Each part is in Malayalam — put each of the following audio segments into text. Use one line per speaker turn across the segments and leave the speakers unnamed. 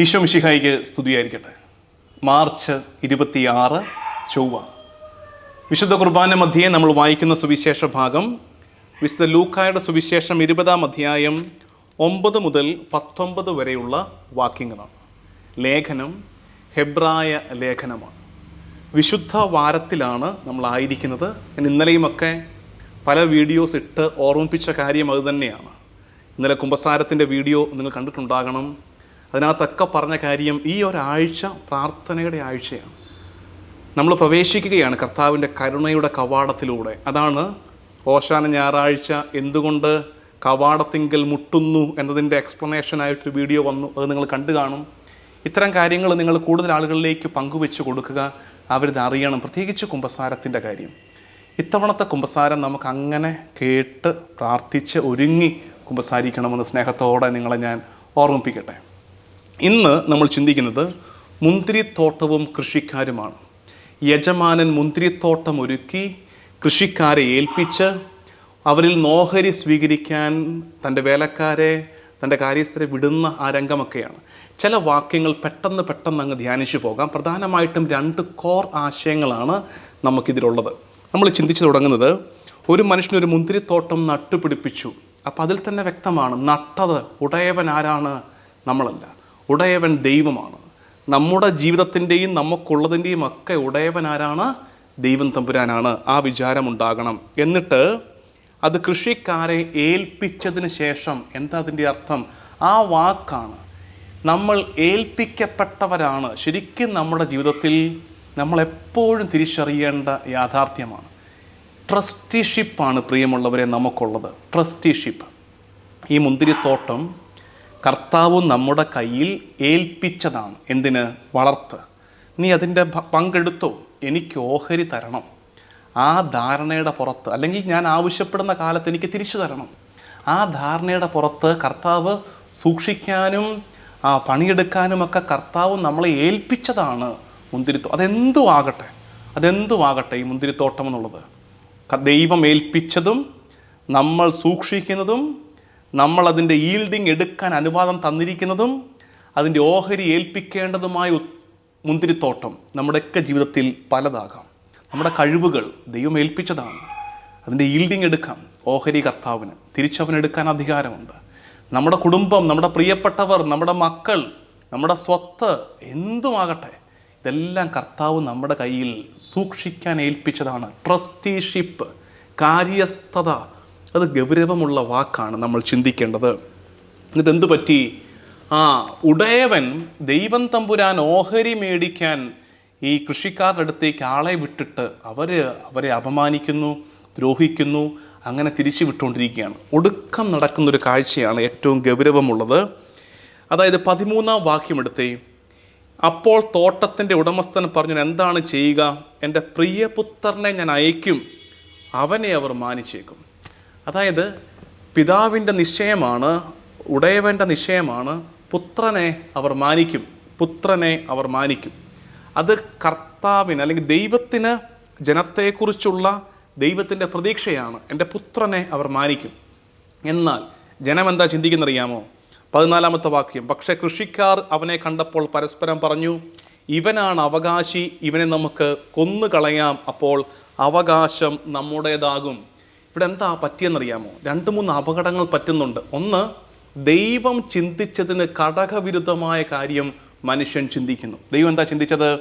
ഈശോ മിഷിഹായിക്ക് സ്തുതിയായിരിക്കട്ടെ. മാർച്ച് ഇരുപത്തിയാറ് ചൊവ്വ. വിശുദ്ധ കുർബാന മധ്യേ നമ്മൾ വായിക്കുന്ന സുവിശേഷ ഭാഗം വിശുദ്ധ ലൂക്കായുടെ സുവിശേഷം ഇരുപതാം അധ്യായം ഒമ്പത് മുതൽ പത്തൊമ്പത് വരെയുള്ള വാക്യങ്ങളാണ്. ലേഖനം ഹെബ്രായ ലേഖനമാണ്. വിശുദ്ധ വാരത്തിലാണ് നമ്മളായിരിക്കുന്നത് ഞാൻ ഇന്നലെയുമൊക്കെ പല വീഡിയോസ് ഇട്ട് ഓർമ്മിപ്പിച്ച കാര്യം അത് തന്നെയാണ്. ഇന്നലെ കുംഭസാരത്തിന്റെ വീഡിയോ നിങ്ങൾ കണ്ടിട്ടുണ്ടാകണം. അതിനകത്തൊക്കെ പറഞ്ഞ കാര്യം ഈ ഒരാഴ്ച പ്രാർത്ഥനയുടെ ആഴ്ചയാണ്. നമ്മൾ പ്രവേശിക്കുകയാണ് കർത്താവിന്റെ കരുണയുടെ കവാടത്തിലൂടെ. അതാണ് ഓശാന ഞായറാഴ്ച എന്തുകൊണ്ട് കവാടത്തിങ്കൽ മുട്ടുന്നു എന്നതിന്റെ എക്സ്പ്ലനേഷനായിട്ടൊരു വീഡിയോ വന്നു. അത് നിങ്ങൾ കണ്ടു കാണും. ഇത്തരം കാര്യങ്ങൾ നിങ്ങൾ കൂടുതൽ ആളുകളിലേക്ക് പങ്കുവെച്ച് കൊടുക്കുക. അവരിത് അറിയണം. പ്രത്യേകിച്ച് കുംഭസാരത്തിന്റെ കാര്യം. ഇത്തവണത്തെ കുംഭസാരം നമുക്ക് അങ്ങനെ കേട്ട് പ്രാർത്ഥിച്ച് ഒരുങ്ങി കുംഭസാരിക്കണമെന്ന് സ്നേഹത്തോടെ നിങ്ങളെ ഞാൻ ഓർമ്മിപ്പിക്കട്ടെ. ഇന്ന് നമ്മൾ ചിന്തിക്കുന്നത് മുന്തിരിത്തോട്ടവും കൃഷിക്കാരുമാണ്. യജമാനൻ മുന്തിരിത്തോട്ടം ഒരുക്കി കൃഷിക്കാരെ ഏൽപ്പിച്ച് അവരിൽ നോഹരി സ്വീകരിക്കാൻ തന്റെ വേലക്കാരെ തന്റെ കാര്യസ്ഥരെ വിടുന്ന ആ രംഗമൊക്കെയാണ്. ചില വാക്യങ്ങൾ പെട്ടെന്ന് പെട്ടെന്ന് അങ്ങ് ധ്യാനിച്ചു പോകാം. പ്രധാനമായിട്ടും രണ്ട് കോർ ആശയങ്ങളാണ് നമുക്കിതിലുള്ളത്. നമ്മൾ ചിന്തിച്ചു തുടങ്ങുന്നത് ഒരു മനുഷ്യനൊരു മുന്തിരിത്തോട്ടം നട്ടുപിടിപ്പിച്ചു. അപ്പോൾ അതിൽ തന്നെ വ്യക്തമാണ് നട്ടത് ഉടയവൻ ആരാണ് നമ്മളല്ല. ഉടയവൻ ദൈവമാണ്. നമ്മുടെ ജീവിതത്തിന്റെയും നമുക്കുള്ളതിന്റെയും ഒക്കെ ഉടയവൻ ആരാണ്? ദൈവം തമ്പുരാനാണ്. ആ വിചാരം ഉണ്ടാകണം. എന്നിട്ട് അത് കൃഷിക്കാരെ ഏൽപ്പിച്ചതിന് ശേഷം എന്താ അതിന്റെ അർത്ഥം? ആ വാക്കാണ്. നമ്മൾ ഏൽപ്പിക്കപ്പെട്ടവരാണ്. ശരിക്കും നമ്മുടെ ജീവിതത്തിൽ നമ്മളെപ്പോഴും തിരിച്ചറിയേണ്ട യാഥാർത്ഥ്യമാണ്. ട്രസ്റ്റിഷിപ്പാണ് പ്രിയമുള്ളവരെ നമുക്കുള്ളത്. ട്രസ്റ്റിഷിപ്പ്. ഈ മുന്തിരിത്തോട്ടം കർത്താവ് നമ്മുടെ കയ്യിൽ ഏൽപ്പിച്ചതാണ്. എന്തിന്? വളർത്ത്. നീ അതിന്റെ പങ്കെടുത്തോ? എനിക്ക് ഓഹരി തരണം. ആ ധാരണയുടെ പുറത്ത് അല്ലെങ്കിൽ ഞാൻ ആവശ്യപ്പെടുന്ന കാലത്ത് എനിക്ക് തിരിച്ചു തരണം. ആ ധാരണയുടെ പുറത്ത് കർത്താവ് സൂക്ഷിക്കാനും ആ പണിയെടുക്കാനുമൊക്കെ കർത്താവ് നമ്മളെ ഏൽപ്പിച്ചതാണ് മുന്തിരിത്തോ. അതെന്തു ആകട്ടെ. അതെന്തു ആകട്ടെ ഈ മുന്തിരിത്തോട്ടം എന്നുള്ളത്. ദൈവം ഏൽപ്പിച്ചതും നമ്മൾ സൂക്ഷിക്കുന്നതും നമ്മൾ അതിന്റെ ഈൽഡിങ് എടുക്കാൻ അനുവാദം തന്നിരിക്കുന്നതും അതിന്റെ ഓഹരി ഏൽപ്പിക്കേണ്ടതുമായ മുന്തിരിത്തോട്ടം നമ്മുടെയൊക്കെ ജീവിതത്തിൽ പലതാകാം. നമ്മുടെ കഴിവുകൾ ദൈവം ഏൽപ്പിച്ചതാണ്. അതിന്റെ ഈൽഡിങ് എടുക്കാം ഓഹരി കർത്താവിന്. തിരിച്ചവനെടുക്കാൻ അധികാരമുണ്ട്. നമ്മുടെ കുടുംബം നമ്മുടെ പ്രിയപ്പെട്ടവർ നമ്മുടെ മക്കൾ നമ്മുടെ സ്വത്ത് എന്തുമാകട്ടെ ഇതെല്ലാം കർത്താവ് നമ്മുടെ കയ്യിൽ സൂക്ഷിക്കാൻ ഏൽപ്പിച്ചതാണ്. ട്രസ്റ്റീഷിപ്പ് കാര്യസ്ഥത അത് ഗൗരവമുള്ള വാക്കാണ് നമ്മൾ ചിന്തിക്കേണ്ടത്. എന്നിട്ട് എന്തു പറ്റി? ആ ഉടയവൻ ദൈവം തമ്പുരാൻ ഓഹരി മേടിക്കാൻ ഈ കൃഷിക്കാരുടെ അടുത്തേക്ക് ആളെ വിട്ടിട്ട് അവർ അവരെ അപമാനിക്കുന്നു ദ്രോഹിക്കുന്നു അങ്ങനെ തിരിച്ചു വിട്ടുകൊണ്ടിരിക്കുകയാണ്. ഒടുക്കം നടക്കുന്നൊരു കാഴ്ചയാണ് ഏറ്റവും ഗൗരവമുള്ളത്. അതായത് പതിമൂന്നാം വാക്യം വാക്യമെടുത്തേ അപ്പോൾ തോട്ടത്തിന്റെ ഉടമസ്ഥൻ പറഞ്ഞു എന്താണ് ചെയ്യുക? എന്റെ പ്രിയപുത്രനെ ഞാൻ അയക്കും അവനെ അവർ മാനിച്ചേക്കും. അതായത് പിതാവിന്റെ നിശ്ചയമാണ് ഉടയവന്റെ നിശ്ചയമാണ് പുത്രനെ അവർ മാനിക്കും പുത്രനെ അവർ മാനിക്കും. അത് കർത്താവിന് അല്ലെങ്കിൽ ദൈവത്തിന് ജനത്തെക്കുറിച്ചുള്ള ദൈവത്തിന്റെ പ്രതീക്ഷയാണ് എന്റെ പുത്രനെ അവർ മാനിക്കും. എന്നാൽ ജനം എന്താ ചിന്തിക്കുന്നറിയാമോ? പതിനാലാമത്തെ വാക്യം പക്ഷേ കൃഷിക്കാർ അവനെ കണ്ടപ്പോൾ പരസ്പരം പറഞ്ഞു ഇവനാണ് അവകാശി ഇവനെ നമുക്ക് കൊന്നു കളയാം അപ്പോൾ അവകാശം നമ്മുടേതാകും. ഇവിടെ എന്താ പറ്റിയെന്നറിയാമോ? രണ്ട് മൂന്ന് അപകടങ്ങൾ പറ്റുന്നുണ്ട്. ഒന്ന് ദൈവം ചിന്തിച്ചതിന് കടകവിരുദ്ധമായ കാര്യം മനുഷ്യൻ ചിന്തിക്കുന്നു. ദൈവം എന്താ ചിന്തിച്ചത്?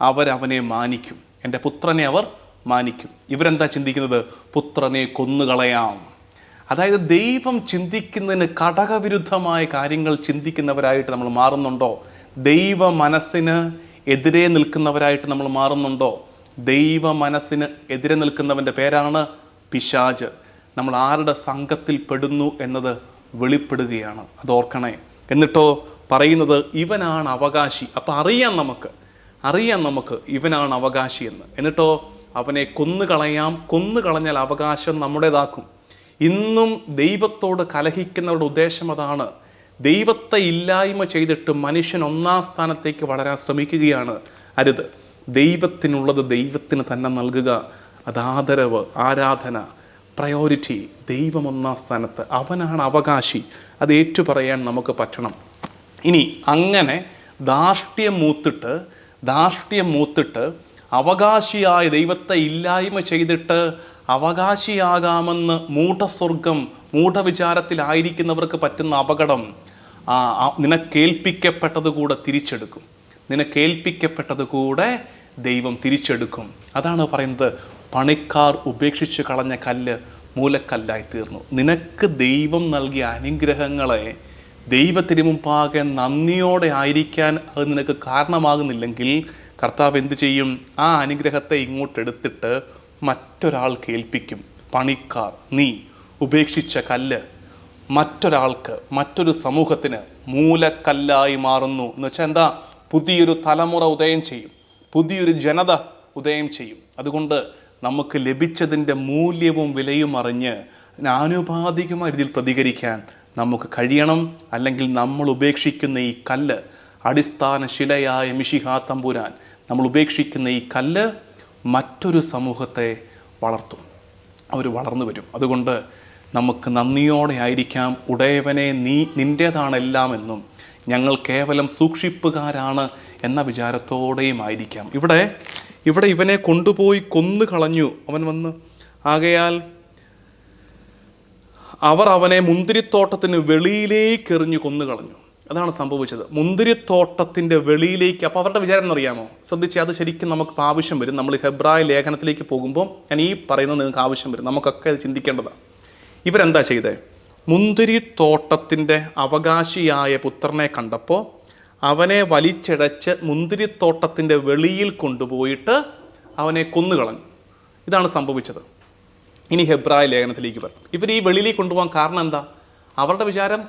അവരവനെ മാനിക്കും. എന്റെ പുത്രനെ അവർ മാനിക്കും. ഇവരെന്താ ചിന്തിക്കുന്നത്? പുത്രനെ കൊന്നുകളയാം. അതായത് ദൈവം ചിന്തിക്കുന്നതിന് കടകവിരുദ്ധമായ കാര്യങ്ങൾ ചിന്തിക്കുന്നവരായിട്ട് നമ്മൾ മാറുന്നുണ്ടോ? ദൈവ മനസ്സിന് എതിരെ നിൽക്കുന്നവരായിട്ട് നമ്മൾ മാറുന്നുണ്ടോ? ദൈവ മനസ്സിന് എതിരെ നിൽക്കുന്നവന്റെ പേരാണ് പിശാജ് നമ്മൾ ആരുടെ സംഘത്തിൽ പെടുന്നു എന്നത് വെളിപ്പെടുകയാണ്. അത് ഓർക്കണേ. എന്നിട്ടോ പറയുന്നത് ഇവനാണ് അവകാശി. അപ്പം അറിയാം നമുക്ക്. അറിയാം നമുക്ക് ഇവനാണ് അവകാശി എന്ന്. എന്നിട്ടോ അവനെ കൊന്നുകളയാം കൊന്നുകളഞ്ഞാൽ അവകാശം നമ്മുടേതാക്കും. ഇന്നും ദൈവത്തോട് കലഹിക്കുന്നവരുടെ ഉദ്ദേശം അതാണ്. ദൈവത്തെ ഇല്ലായ്മ ചെയ്തിട്ട് മനുഷ്യൻ ഒന്നാം സ്ഥാനത്തേക്ക് വളരാൻ ശ്രമിക്കുകയാണ് അരുത്. ദൈവത്തിനുള്ളത് ദൈവത്തിന് തന്നെ നൽകുക. അത് ആദരവ് ആരാധന പ്രയോറിറ്റി ദൈവം ഒന്നാം സ്ഥാനത്ത്. അവനാണ് അവകാശി. അത് ഏറ്റുപറയാൻ നമുക്ക് പറ്റണം. ഇനി അങ്ങനെ ധാർഷ്ട്യം മൂത്തിട്ട് ധാർഷ്ട്യം മൂത്തിട്ട് അവകാശിയായ ദൈവത്തെ ഇല്ലായ്മ ചെയ്തിട്ട് അവകാശിയാകാമെന്ന് മൂഢസ്വർഗം മൂഢവിചാരത്തിലായിരിക്കുന്നവർക്ക് പറ്റുന്ന അപകടം നിനക്കേൽപ്പിക്കപ്പെട്ടത് കൂടെ തിരിച്ചെടുക്കും. നിനക്കേൽപ്പിക്കപ്പെട്ടത് കൂടെ ദൈവം തിരിച്ചെടുക്കും. അതാണ് പറയുന്നത് പണിക്കാർ ഉപേക്ഷിച്ച് കളഞ്ഞ കല്ല് മൂലക്കല്ലായി തീർന്നു നിനക്ക് ദൈവം നൽകിയ അനുഗ്രഹങ്ങളെ ദൈവത്തിന് മുമ്പാകെ നന്ദിയോടെ ആയിരിക്കാൻ അത് നിനക്ക് കാരണമാകുന്നില്ലെങ്കിൽ കർത്താവ് എന്തു ചെയ്യും? ആ അനുഗ്രഹത്തെ ഇങ്ങോട്ടെടുത്തിട്ട് മറ്റൊരാൾക്ക് ഏൽപ്പിക്കും പണിക്കാർ നീ ഉപേക്ഷിച്ച കല്ല് മറ്റൊരാൾക്ക് മറ്റൊരു സമൂഹത്തിന് മൂലക്കല്ലായി മാറുന്നു. എന്ന് വെച്ചാൽ എന്താ? പുതിയൊരു തലമുറ ഉദയം ചെയ്യും. പുതിയൊരു ജനത ഉദയം ചെയ്യും. അതുകൊണ്ട് നമുക്ക് ലഭിച്ചതിന്റെ മൂല്യവും വിലയും അറിഞ്ഞ് ആനുപാതികമായ രീതിയിൽ പ്രതികരിക്കാൻ നമുക്ക് കഴിയണം. അല്ലെങ്കിൽ നമ്മൾ ഉപേക്ഷിക്കുന്ന ഈ കല്ല് അടിസ്ഥാന ശിലയായ മിഷിഹാ തമ്പുരാൻ നമ്മൾ ഉപേക്ഷിക്കുന്ന ഈ കല്ല് മറ്റൊരു സമൂഹത്തെ വളർത്തും. അവർ വളർന്നു വരും. അതുകൊണ്ട് നമുക്ക് നന്ദിയോടെ ആയിരിക്കാം. ഉടയവനെ നീ നിന്റേതാണ് എല്ലാമെന്നും ഞങ്ങൾ കേവലം സൂക്ഷിപ്പുകാരാണ് എന്ന വിചാരത്തോടെയും ആയിരിക്കാം. ഇവിടെ ഇവിടെ ഇവനെ കൊണ്ടുപോയി കൊന്നു കളഞ്ഞു. അവൻ വന്ന് ആകയാൽ അവർ അവനെ മുന്തിരിത്തോട്ടത്തിന് വെളിയിലേക്ക് എറിഞ്ഞു കൊന്നു കളഞ്ഞു. അതാണ് സംഭവിച്ചത്. മുന്തിരിത്തോട്ടത്തിന്റെ വെളിയിലേക്ക് അപ്പോൾ അവരുടെ വിചാരം എന്നറിയാമോ? ശ്രദ്ധിച്ച് അത് ശരിക്കും നമുക്ക് ആവശ്യം വരും. നമ്മൾ ഹെബ്രായ ലേഖനത്തിലേക്ക് പോകുമ്പോൾ ഞാൻ ഈ പറയുന്നത് നിങ്ങൾക്ക് ആവശ്യം വരും. നമുക്കൊക്കെ അത് ചിന്തിക്കേണ്ടതാണ്. ഇവരെന്താ ചെയ്തേ? മുന്തിരിത്തോട്ടത്തിന്റെ അവകാശിയായ പുത്രനെ കണ്ടപ്പോൾ അവനെ വലിച്ചിഴച്ച് മുന്തിരിത്തോട്ടത്തിന്റെ വെളിയിൽ കൊണ്ടുപോയിട്ട് അവനെ കൊന്നുകളഞ്ഞു. ഇതാണ് സംഭവിച്ചത്. ഇനി ഹെബ്രായ ലേഖനത്തിലേക്ക് വരണം. ഇവർ ഈ വെളിയിലേക്ക് കൊണ്ടുപോകാൻ കാരണം എന്താ? അവരുടെ വിചാരം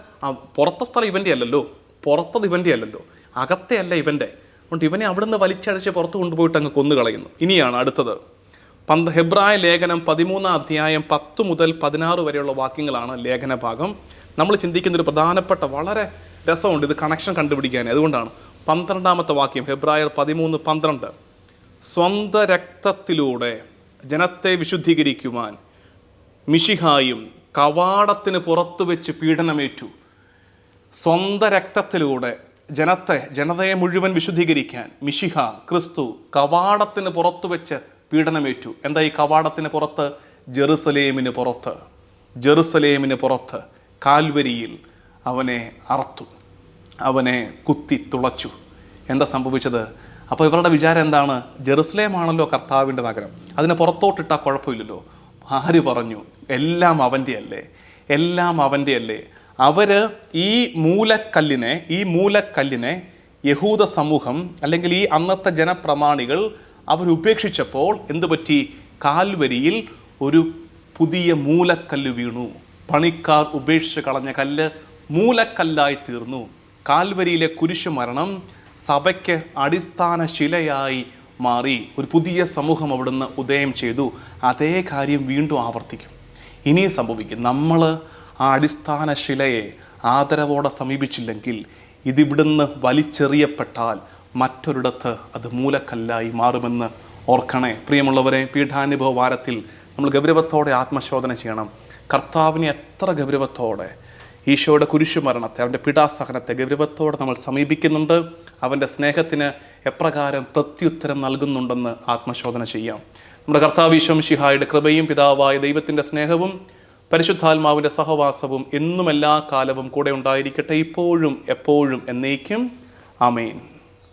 പുറത്ത സ്ഥലം ഇവന്റെ അല്ലല്ലോ. പുറത്തത് ഇവന്റെ അല്ലല്ലോ. അകത്തെ അല്ല ഇവന്റെ. അതുകൊണ്ട് ഇവനെ അവിടുന്ന് വലിച്ചഴച്ച് പുറത്ത് കൊണ്ടുപോയിട്ട് അങ്ങ് കൊന്നുകളയുന്നു. ഇനിയാണ് അടുത്തത്. പന്ത് ഹെബ്രായ ലേഖനം പതിമൂന്നാം അധ്യായം പത്ത് മുതൽ പതിനാറ് വരെയുള്ള വാക്യങ്ങളാണ് ലേഖന ഭാഗം നമ്മൾ ചിന്തിക്കുന്ന ഒരു പ്രധാനപ്പെട്ട വളരെ രസമുണ്ട്. ഇത് കണക്ഷൻ കണ്ടുപിടിക്കാൻ. അതുകൊണ്ടാണ് പന്ത്രണ്ടാമത്തെ വാക്യം ഹെബ്രായർ പതിമൂന്ന് പന്ത്രണ്ട്. സ്വന്ത രക്തത്തിലൂടെ ജനത്തെ വിശുദ്ധീകരിക്കുവാൻ മിഷിഹായും കവാടത്തിന് പുറത്തു വെച്ച് പീഡനമേറ്റു. സ്വന്ത രക്തത്തിലൂടെ ജനത്തെ ജനതയെ മുഴുവൻ വിശുദ്ധീകരിക്കാൻ മിഷിഹ ക്രിസ്തു കവാടത്തിന് പുറത്തു വെച്ച് പീഡനമേറ്റു. എന്താ ഈ കവാടത്തിന് പുറത്ത്? ജെറുസലേമിന് പുറത്ത്. ജെറുസലേമിന് പുറത്ത്. കാൽവരിയിൽ അവനെ അറത്തു അവനെ കുത്തി തുളച്ചു. എന്താ സംഭവിച്ചത്? അപ്പോൾ ഇവരുടെ വിചാരം എന്താണ്? ജെറുസലേമാണല്ലോ കർത്താവിന്റെ നഗരം. അതിനെ പുറത്തോട്ടിട്ടാൽ കുഴപ്പമില്ലല്ലോ. ആര് പറഞ്ഞു? എല്ലാം അവന്റെ അല്ലേ എല്ലാം അവന്റെ അല്ലേ അവർ ഈ മൂലക്കല്ലിനെ ഈ മൂലക്കല്ലിനെ യഹൂദ സമൂഹം അല്ലെങ്കിൽ ഈ അന്നത്തെ ജനപ്രമാണികൾ അവരുപേക്ഷിച്ചപ്പോൾ എന്തു പറ്റി? കാൽവരിയിൽ ഒരു പുതിയ മൂലക്കല്ല് വീണു. പണിക്കാർ ഉപേക്ഷിച്ച് കളഞ്ഞ കല്ല് മൂലക്കല്ലായി തീർന്നു കാൽവരിയിലെ കുരിശു മരണം സഭയ്ക്ക് അടിസ്ഥാന ശിലയായി മാറി. ഒരു പുതിയ സമൂഹം അവിടുന്ന് ഉദയം ചെയ്തു. അതേ കാര്യം വീണ്ടും ആവർത്തിക്കും. ഇനിയും സംഭവിക്കും. നമ്മൾ ആ അടിസ്ഥാന ശിലയെ ആദരവോടെ സമീപിച്ചില്ലെങ്കിൽ ഇതിവിടുന്ന് വലിച്ചെറിയപ്പെട്ടാൽ മറ്റൊരിടത്ത് അത് മൂലക്കല്ലായി മാറുമെന്ന് ഓർക്കണേ. പ്രിയമുള്ളവരെ പീഠാനുഭവ വാരത്തിൽ നമ്മൾ ഗൗരവത്തോടെ ആത്മശോധന ചെയ്യണം. കർത്താവിനെ എത്ര ഗൗരവത്തോടെ ഈശോയുടെ കുരിശുമരണത്തെ അവന്റെ പിടാസഹനത്തെ ഗൗരവത്തോടെ നമ്മൾ സമീപിക്കുന്നുണ്ട്. അവന്റെ സ്നേഹത്തിന് എപ്രകാരം പ്രത്യുത്തരം നൽകുന്നുണ്ടെന്ന് ആത്മശോധന ചെയ്യാം. നമ്മുടെ കർത്താവ് ഈശോ ഷിഹായുടെ കൃപയും പിതാവായ ദൈവത്തിന്റെ സ്നേഹവും പരിശുദ്ധാത്മാവിന്റെ സഹവാസവും എന്നും എല്ലാ കാലവും കൂടെ ഉണ്ടായിരിക്കട്ടെ. ഇപ്പോഴും എപ്പോഴും എന്നേക്കും. ആമേൻ.